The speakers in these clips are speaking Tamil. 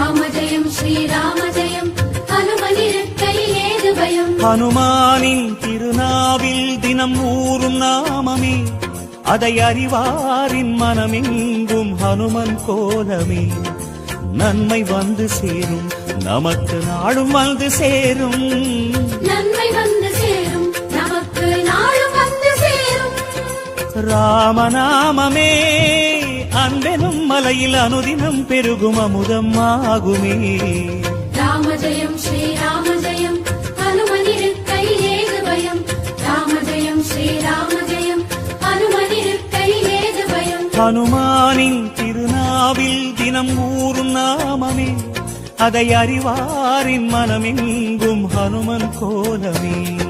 ராம ஜெயம் ஸ்ரீராம ஜெயம் ஹனுமானின் திருநாவில் தினம் ஊறும் நாமமே. அதை அறிவாரின் மனமெங்கும் ஹனுமன் கோலமே. நன்மை வந்து சேரும் நமக்கு நாடும் வந்து சேரும். ராமநாமமே. அன்பெனும் மலையில் அனுதினம் பெருகும் அமுதம் ஆகுமே. ராம ஜெயம் ஸ்ரீராம ஜெயம் ஹனுமனிருக்கையில் ஏது பயம். ராம ஜெயம் ஸ்ரீராம ஜெயம் ஹனுமனிருக்கையில் ஏது பயம். ஹனுமானின் திருநாவில் தினம் ஊறும் நாமமே. அதை அறிவாரின் மனமெங்கும் ஹனுமன் கோலமே.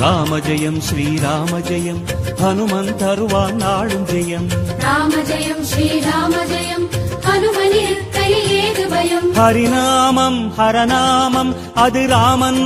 ராம ஜெயம் ஸ்ரீராம ஜெயம் ஹனுமன் தருவான் நாளும் ஜெயம். ராம ஜெயம் ஸ்ரீராம ஜெயம் ஹரிநாமம் ஹரநாமம் அது ராமன்